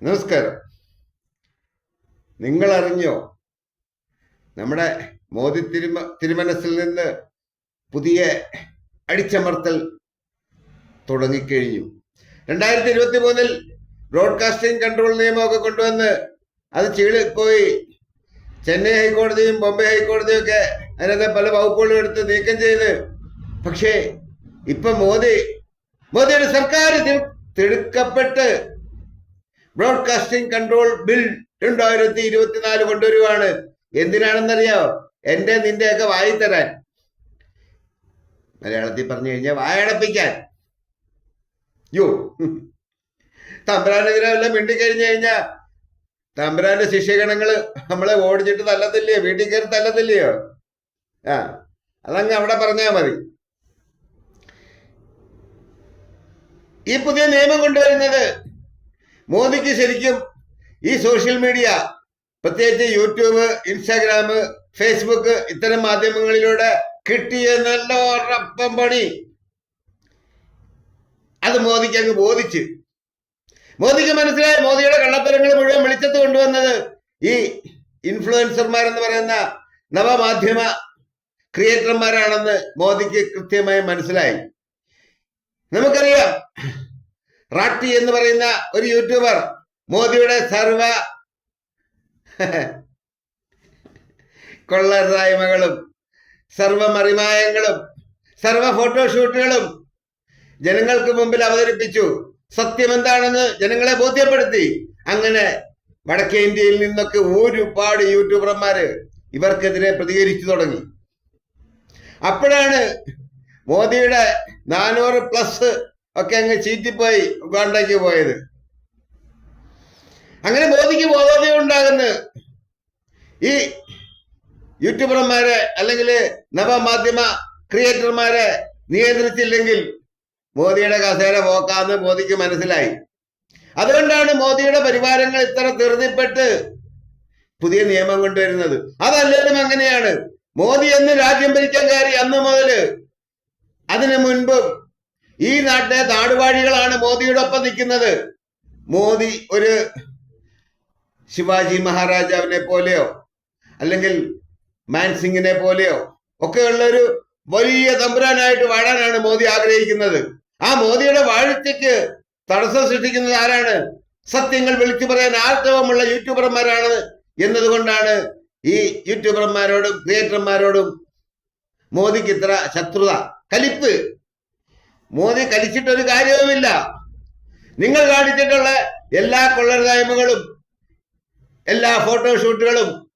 നമസ്കാരം. നിങ്ങൾ അറിഞ്ഞോ നമ്മുടെ മോദി തിരുമ തിരുമനസിൽ നിന്ന് പുതിയ അടിച്ചമർത്തൽ തുടങ്ങിക്കഴിഞ്ഞു. രണ്ടായിരത്തി ഇരുപത്തി മൂന്നിൽ ബ്രോഡ്കാസ്റ്റിംഗ് കൺട്രോൾ നിയമമൊക്കെ കൊണ്ടുവന്ന് അത് ചീളിപ്പോയി ചെന്നൈ ഹൈക്കോടതിയും ബോംബെ ഹൈക്കോടതിയും ഒക്കെ അതിനകത്ത് പല വകുപ്പുകളും എടുത്ത് നീക്കം ചെയ്ത്. പക്ഷേ ഇപ്പൊ മോദി മോദിയുടെ സർക്കാർ തിടുക്കപ്പെട്ട് ബ്രോഡ്കാസ്റ്റിംഗ് കൺട്രോൾ ബിൽ രണ്ടായിരത്തി ഇരുപത്തിനാല് കൊണ്ടുവരുവാണ്. എന്തിനാണെന്നറിയോ? എന്റെ നിന്റെയൊക്കെ വായി തരാൻ മലയാളത്തിൽ പറഞ്ഞു കഴിഞ്ഞാൽ വായടപ്പിക്കാൻ. യോ തമ്പുരാനെതിരെ മിണ്ടി മിണ്ടിക്കഴിഞ്ഞു കഴിഞ്ഞാ തമ്പുരാന്റെ ശിഷ്യഗണങ്ങൾ നമ്മളെ ഓടിച്ചിട്ട് തല്ലത്തില്ലയോ? വീട്ടിൽ കയറി തല്ലത്തില്ലയോ? ആ അതങ്ങ് അവിടെ പറഞ്ഞാൽ മതി. ഈ പുതിയ നിയമം കൊണ്ടുവരുന്നത് മോദിക്ക് ശരിക്കും ഈ സോഷ്യൽ മീഡിയ പ്രത്യേകിച്ച് യൂട്യൂബ് ഇൻസ്റ്റാഗ്രാം ഫേസ്ബുക്ക് ഇത്തരം മാധ്യമങ്ങളിലൂടെ കിട്ടിയ നല്ല ഉറപ്പം പണി. അത് മോദിക്ക് അങ്ങ് ബോധിച്ച്. മോദിക്ക് മനസ്സിലായി മോദിയുടെ കള്ളത്തരങ്ങൾ മുഴുവൻ വെളിച്ചത്ത് കൊണ്ടുവന്നത് ഈ ഇൻഫ്ലുവൻസർമാരെന്ന് പറയുന്ന നവമാധ്യമ ക്രിയേറ്റർമാരാണെന്ന് മോദിക്ക് കൃത്യമായി മനസ്സിലായി. നമുക്കറിയാം റാട്ടി എന്ന് പറയുന്ന ഒരു യൂട്യൂബർ മോദിയുടെ സർവ കൊള്ളരായ്മകളും സർവമറിമായങ്ങളും സർവ ഫോട്ടോഷൂട്ടുകളും ജനങ്ങൾക്ക് മുമ്പിൽ അവതരിപ്പിച്ചു. സത്യം എന്താണെന്ന് ജനങ്ങളെ ബോധ്യപ്പെടുത്തി. അങ്ങനെ വടക്കേ ഇന്ത്യയിൽ നിന്നൊക്കെ ഒരുപാട് യൂട്യൂബർമാര് ഇവർക്കെതിരെ പ്രതികരിച്ചു തുടങ്ങി. അപ്പോഴാണ് മോദിയുടെ നാനൂറ് പ്ലസ് ഒക്കെ അങ്ങ് ചീറ്റിപ്പോയി ഉഗാണ്ടയ്ക്ക് പോയത്. അങ്ങനെ മോദിക്ക് ബോധോദയം ഉണ്ടാകുന്ന ഈ യൂട്യൂബർമാരെ അല്ലെങ്കിൽ നവമാധ്യമ ക്രിയേറ്റർമാരെ നിയന്ത്രിച്ചില്ലെങ്കിൽ മോദിയുടെ കസേര പോക്കാന്ന് മോദിക്ക് മനസ്സിലായി. അതുകൊണ്ടാണ് മോദിയുടെ പരിവാരങ്ങൾ ഇത്ര ധൃതിപ്പെട്ട് പുതിയ നിയമം കൊണ്ടുവരുന്നത്. അതല്ലേലും അങ്ങനെയാണ്. മോദി എന്ന് രാജ്യം ഭരിക്കാൻ കയറി അന്ന് മുതൽ അതിനു മുൻപും ഈ നാട്ടിലെ നാടുവാഴികളാണ് മോദിയുടെ ഒപ്പം നിൽക്കുന്നത്. മോദി ഒരു ശിവാജി മഹാരാജാവിനെ പോലെയോ അല്ലെങ്കിൽ മാൻസിംഗിനെ പോലെയോ ഒക്കെയുള്ള ഒരു വലിയ തമ്പുരാനായിട്ട് വാഴാനാണ് മോദി ആഗ്രഹിക്കുന്നത്. ആ മോദിയുടെ വാഴ്ചയ്ക്ക് തടസ്സം സൃഷ്ടിക്കുന്നത് ആരാണ്? സത്യങ്ങൾ വിളിച്ചു പറയാൻ ആർത്തവമുള്ള യൂട്യൂബർമാരാണ് എന്നതുകൊണ്ടാണ് ഈ യൂട്യൂബർമാരോടും ക്രിയേറ്റർമാരോടും മോദിക്ക് ഇത്ര ശത്രുത കലിപ്പ് മോദി കലിച്ചിട്ടൊരു കാര്യവുമില്ല. നിങ്ങൾ കാണിച്ചിട്ടുള്ള എല്ലാ കൊള്ളരുതായ്മകളും എല്ലാ ഫോട്ടോഷൂട്ടുകളും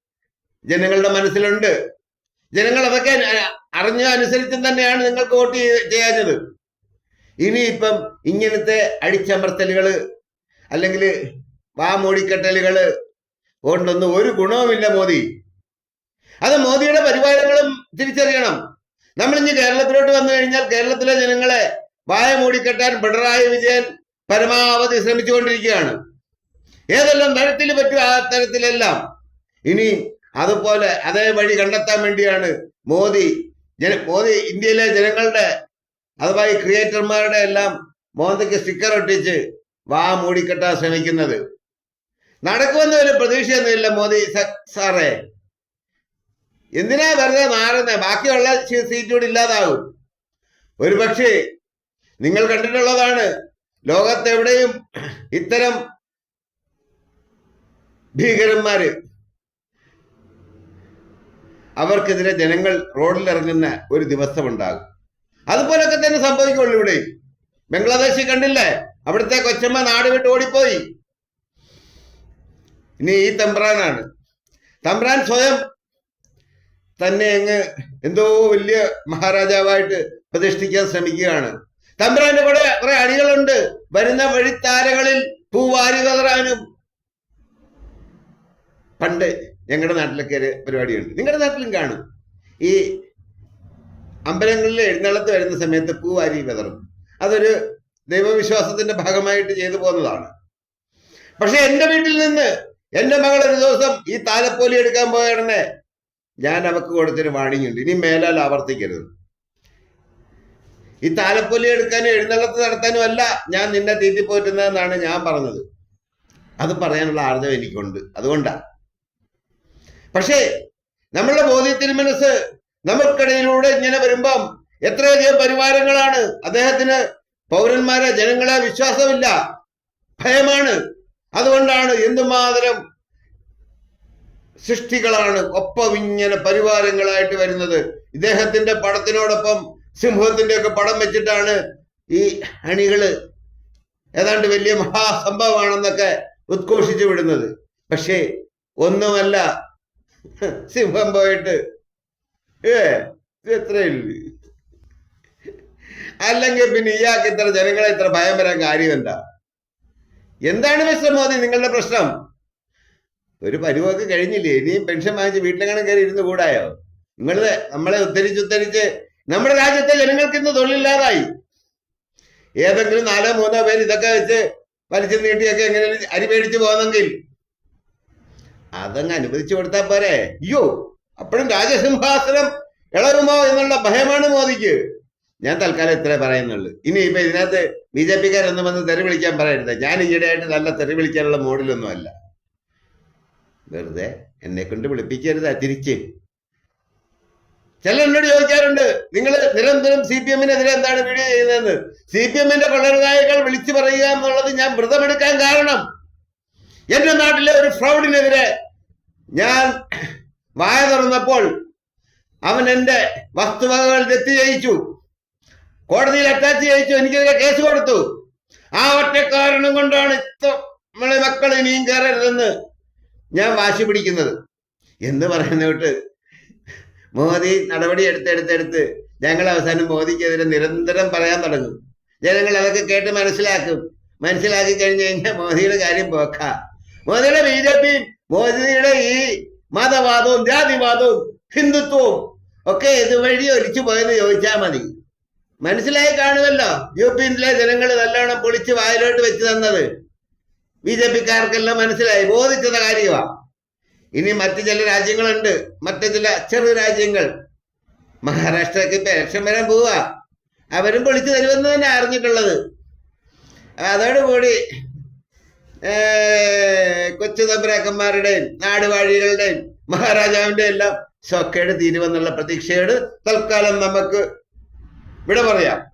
ജനങ്ങളുടെ മനസ്സിലുണ്ട്. ജനങ്ങൾ അതൊക്കെ അറിഞ്ഞ അനുസരിച്ചും തന്നെയാണ് നിങ്ങൾക്ക് വോട്ട് ചെയ്യാഞ്ഞത്. ഇനിയിപ്പം ഇങ്ങനത്തെ അടിച്ചമർത്തലുകൾ അല്ലെങ്കിൽ വാമൂടിക്കെട്ടലുകൾ കൊണ്ടൊന്നും ഒരു ഗുണവുമില്ല മോദി. അത് മോദിയുടെ പരിവാരങ്ങളും തിരിച്ചറിയണം. നമ്മൾ ഇനി കേരളത്തിലോട്ട് വന്നു കഴിഞ്ഞാൽ കേരളത്തിലെ ജനങ്ങളെ വായ മൂടിക്കെട്ടാൻ പിണറായി വിജയൻ പരമാവധി ശ്രമിച്ചുകൊണ്ടിരിക്കുകയാണ്. ഏതെല്ലാം തരത്തിൽ പറ്റും ആ തരത്തിലെല്ലാം. ഇനി അതുപോലെ അതേ വഴി കണ്ടെത്താൻ വേണ്ടിയാണ് മോദി മോദി ഇന്ത്യയിലെ ജനങ്ങളുടെ അഥവാ ഈ ക്രിയേറ്റർമാരുടെ എല്ലാം മോദിക്ക് സ്റ്റിക്കർ ഒട്ടിച്ച് വാ മൂടിക്കെട്ടാൻ ശ്രമിക്കുന്നത്. നടക്കുമെന്ന് ഒരു പ്രതീക്ഷയൊന്നുമില്ല മോദി സാറേ. എന്തിനാ വെറുതെ മാറുന്നത് ബാക്കിയുള്ള സീറ്റ് കൂടി ഇല്ലാതാകും ഒരു പക്ഷേ നിങ്ങൾ കണ്ടിട്ടുള്ളതാണ്. ലോകത്തെവിടെയും ഇത്തരം ഭീകരന്മാര് അവർക്കെതിരെ ജനങ്ങൾ റോഡിലിറങ്ങുന്ന ഒരു ദിവസം ഉണ്ടാകും അതുപോലൊക്കെ തന്നെ സംഭവിക്കുള്ളൂ ഇവിടെ. ബംഗ്ലാദേശിൽ കണ്ടില്ലേ? അവിടുത്തെ കൊച്ചമ്മ നാട് വിട്ട് ഓടിപ്പോയി. ഇനി ഈ തമ്പ്രാനാണ്. തമ്പ്രാൻ സ്വയം തന്നെ അങ്ങ് എന്തോ വലിയ മഹാരാജാവായിട്ട് പ്രതിഷ്ഠിക്കാൻ ശ്രമിക്കുകയാണ്. തമ്പ്രാന്റെ കൂടെ കുറെ അണികളുണ്ട് വരുന്ന വഴിത്താരകളിൽ പൂവാരി തതറാനും പണ്ട് ഞങ്ങളുടെ നാട്ടിലൊക്കെ ഒരു പരിപാടിയുണ്ട്. നിങ്ങളുടെ നാട്ടിലും കാണും. ഈ അമ്പലങ്ങളിൽ എഴുന്നള്ളത്ത് വരുന്ന സമയത്ത് പൂവാരി വിതറും. അതൊരു ദൈവവിശ്വാസത്തിന്റെ ഭാഗമായിട്ട് ചെയ്തു പോകുന്നതാണ്. പക്ഷെ എന്റെ വീട്ടിൽ നിന്ന് എന്റെ മകൾ ഒരു ദിവസം ഈ താലപ്പോലി എടുക്കാൻ പോയ ഉടനെ ഞാൻ അവക്ക് കൊടുത്തൊരു വാണിംഗ് ഉണ്ട് ഇനി മേലാൽ ആവർത്തിക്കരുത്. ഈ താലപ്പൊലി എടുക്കാനും എഴുന്നള്ളത്ത് നടത്താനും അല്ല ഞാൻ നിന്നെ തീറ്റിപ്പോറ്റുന്നതെന്നാണ് ഞാൻ പറഞ്ഞത്. അത് പറയാനുള്ള ആർജവം എനിക്കുണ്ട്. അതുകൊണ്ടാ. പക്ഷേ നമ്മളുടെ ബോധ്യത്തിന് മനസ്സ് നമുക്കിടയിലൂടെ ഇങ്ങനെ വരുമ്പം എത്രയധികം പരിവാരങ്ങളാണ്. അദ്ദേഹത്തിന് പൗരന്മാരെ ജനങ്ങളെ വിശ്വാസമില്ല. ഭയമാണ്. അതുകൊണ്ടാണ് എന്തുമാത്രം സൃഷ്ടികളാണ് ഒപ്പം ഇങ്ങനെ പരിവാരങ്ങളായിട്ട് വരുന്നത്. ഇദ്ദേഹത്തിന്റെ പടത്തിനോടൊപ്പം സിംഹത്തിന്റെ ഒക്കെ പടം വെച്ചിട്ടാണ് ഈ അണികൾ ഏതാണ്ട് വലിയ മഹാസംഭവമാണെന്നൊക്കെ ഉദ്ഘോഷിച്ചു വിടുന്നത്. പക്ഷേ ഒന്നുമല്ല. സിംഹം പോയിട്ട് ഏ ഇത്രയില്ല അല്ലെങ്കിൽ പിന്നെ ഇയാൾക്ക് ഇത്ര ജനങ്ങളെ ഇത്ര ഭയം വരാൻ കാര്യം എന്താ എന്താണ് മിസ്റ്റർ മോദി നിങ്ങളുടെ പ്രശ്നം? ഒരു പരുവൊക്കെ കഴിഞ്ഞില്ലേ? ഇനിയും പെൻഷൻ വാങ്ങിച്ച് വീട്ടിലെങ്ങനെ കയറി ഇരുന്ന് കൂടായോ? നിങ്ങൾ നമ്മളെ ഉദ്ധരിച്ച് ഉദ്ധരിച്ച് നമ്മുടെ രാജ്യത്തെ ജനങ്ങൾക്ക് ഇന്ന് തൊഴിലില്ലാതായി. ഏതെങ്കിലും നാലോ മൂന്നോ പേര് ഇതൊക്കെ വെച്ച് വലിച്ചു നീട്ടിയൊക്കെ എങ്ങനെ അരി മേടിച്ചു പോകുന്നെങ്കിൽ അതങ്ങ് അനുവദിച്ചു കൊടുത്താൽ പോരെ. അയ്യോ അപ്പോഴും രാജസിംഹാസനം ഇളരുമോ എന്നുള്ള ഭയമാണ് മോദിക്ക്. ഞാൻ തൽക്കാലം ഇത്രേ പറയുന്നുള്ളൂ. ഇനി ഇപ്പൊ ഇതിനകത്ത് ബി ജെ പിക്കാരൊന്നും വന്ന് തെറി വിളിക്കാൻ പറയരുത്. ഞാൻ ഈയിടെയായിട്ട് നല്ല തെറി വിളിക്കാനുള്ള മൂഡിലൊന്നും അല്ല വെറുതെ എന്നെ കൊണ്ട് വിളിപ്പിക്കരുത് തിരിച്ച്. ചില എന്നോട് ചോദിക്കാറുണ്ട് നിങ്ങൾ നിരന്തരം സി പി എമ്മിനെതിരെ എന്താണ് വീഡിയോ ചെയ്യുന്നതെന്ന്? സി പി എമ്മിന്റെ കൊള്ളരുതായകൾ വിളിച്ചു പറയുക എന്നുള്ളത് ഞാൻ വ്രതമെടുക്കാൻ കാരണം. എന്റെ നാട്ടിലെ ഒരു ഫ്രൗഡിനെതിരെ ഞാൻ വായ തുറന്നപ്പോൾ അവൻ എന്റെ വസ്തുവകകൾ തെറ്റ് ചെയ്യിച്ചു. കോടതിയിൽ അറ്റാച്ച് ചെയ്യിച്ചു. എനിക്കെതിരെ കേസ് കൊടുത്തു. ആ ഒറ്റ കാരണം കൊണ്ടാണ് ഇത്ര മക്കൾ ഇനിയും കയറരുതെന്ന് ഞാൻ വാശി പിടിക്കുന്നത്. എന്ന് പറയുന്ന വിട്ട് മോദി നടപടി എടുത്തെടുത്തെടുത്ത് ഞങ്ങൾ അവസാനം മോദിക്കെതിരെ നിരന്തരം പറയാൻ തുടങ്ങും. ജനങ്ങൾ അതൊക്കെ കേട്ട് മനസ്സിലാക്കും. മനസ്സിലാക്കി കഴിഞ്ഞു കഴിഞ്ഞാൽ മോദിയുടെ കാര്യം പോക്ക മോദിയുടെ ബി ജെ പി മോദിയുടെ ഈ മതവാദവും ജാതിവാദവും ഹിന്ദുത്വവും ഒക്കെ ഇതുവഴി ഒലിച്ചു പോയെന്ന് ചോദിച്ചാൽ മതി. മനസ്സിലായി കാണുമല്ലോ. യു പിയിലെ ജനങ്ങൾ നല്ലോണം പൊളിച്ച് വായിലോട്ട് വെച്ച് തന്നത്. ബി ജെ പിക്കാർക്കെല്ലാം മനസ്സിലായി. ബോധിച്ചത കാര്യമാണ് ഇനി മറ്റ് ചില രാജ്യങ്ങളുണ്ട്. മറ്റു ചില ചെറു രാജ്യങ്ങൾ. മഹാരാഷ്ട്രക്ക് ഇപ്പൊ ഇലക്ഷൻ വരാൻ പോവുക അവരും പൊളിച്ചു തരുമെന്ന് തന്നെ അറിഞ്ഞിട്ടുള്ളത്. അതോടുകൂടി കൊച്ചു തമ്പുരാക്കന്മാരുടെയും നാടുവാഴികളുടെയും മഹാരാജാവിന്റെ എല്ലാം സൊക്കേട് തീരുമെന്നുള്ള പ്രതീക്ഷയോട് തൽക്കാലം നമുക്ക് വിട പറയാം.